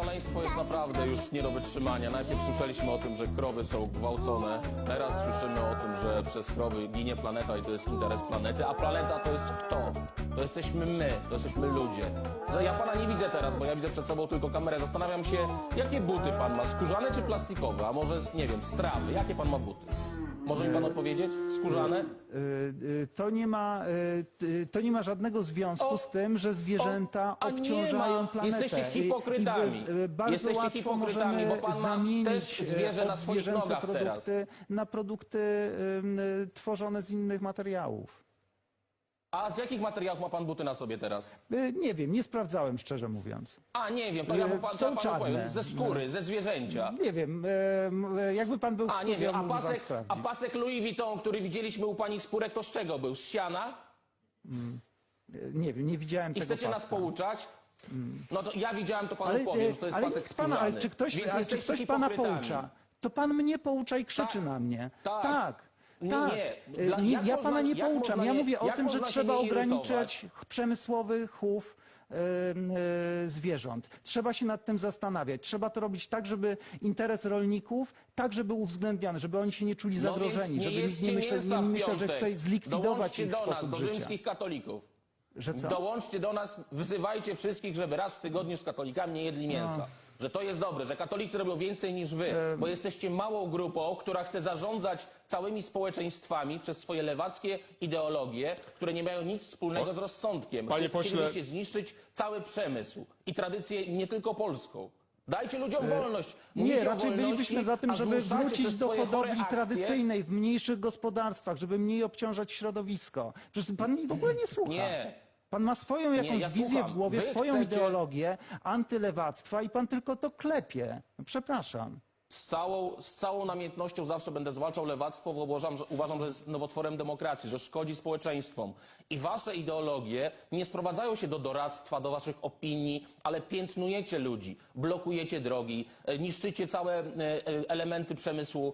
szaleństwo jest naprawdę już nie do wytrzymania. Najpierw słyszeliśmy o tym, że krowy są gwałcone. Teraz słyszymy o tym, że przez krowy ginie planeta i to jest interes planety. A planeta to jest kto? To jesteśmy my, to jesteśmy ludzie. Ja pana nie widzę teraz, bo ja widzę przed sobą tylko kamerę. Zastanawiam się, jakie buty pan ma? Skórzane czy plastikowe? A może, nie wiem, z trawy? Jakie pan ma buty? Może mi pan odpowiedzieć? Skórzane? Y, y, To nie ma, to nie ma żadnego związku O, z tym, że zwierzęta O, obciążają planetę. Jesteście i hipokrytami. Bardzo Jesteście łatwo hipokrytami, bo pan zamienić też zwierzę na swoich nogach teraz. produkty na produkty tworzone z innych materiałów. A z jakich materiałów ma pan buty na sobie teraz? Y, Nie wiem, nie sprawdzałem szczerze mówiąc. A, nie wiem, to ja, Y, mu pan, są ja panu czarne. powiem. Ze skóry, ze zwierzęcia. Nie wiem, y, m, jakby pan był w A, nie wiem, a mógłby pan pasek, a sprawdzić. pasek Louis Vuitton, który widzieliśmy u pani Spurek, to z czego był? Z siana? Y, Nie wiem, nie widziałem I tego chcecie nas paska. pouczać? No to ja widziałem, to panu Ale, powiem, y, że to jest ale pasek nic pana, skórzany. ale czy ktoś, Więc ale czy jesteście ktoś pana hipokrytami. poucza? To pan mnie poucza i krzyczy Tak. na mnie. Tak. tak. Nie, tak. nie. Y, Dla- ja można- pana nie pouczam. Ja mówię o tym, że trzeba ograniczać przemysłowy chów y, zwierząt. Trzeba się nad tym zastanawiać. Trzeba to robić tak, żeby interes rolników także był uwzględniany, żeby oni się nie czuli No zagrożeni, nie żeby nie myślał, nie myślał że chce zlikwidować ich do nas, sposób do życia. rzymskich katolików. Dołączcie do nas, wyzywajcie wszystkich, żeby raz w tygodniu z katolikami nie jedli mięsa. No. Że to jest dobre, że katolicy robią więcej niż wy, bo jesteście małą grupą, która chce zarządzać całymi społeczeństwami przez swoje lewackie ideologie, które nie mają nic wspólnego z rozsądkiem. Panie pośle- Chcielibyście zniszczyć cały przemysł i tradycję nie tylko polską. Dajcie ludziom wolność. Mówicie Nie, o raczej wolności, bylibyśmy za tym, a żeby zmuszacie wrócić przez do swoje chore hodowli akcje tradycyjnej w mniejszych gospodarstwach, żeby mniej obciążać środowisko. Przecież pan mi w ogóle nie słucha. Nie. Pan ma swoją jakąś ja wizję słucham. w głowie, Wy swoją chcecie- ideologię antylewactwa i pan tylko to klepie. Przepraszam. Z całą, z całą namiętnością zawsze będę zwalczał lewactwo, bo uważam że, uważam, że jest nowotworem demokracji, że szkodzi społeczeństwom. I wasze ideologie nie sprowadzają się do doradztwa, do waszych opinii, ale piętnujecie ludzi, blokujecie drogi, e, niszczycie całe e, e, elementy przemysłu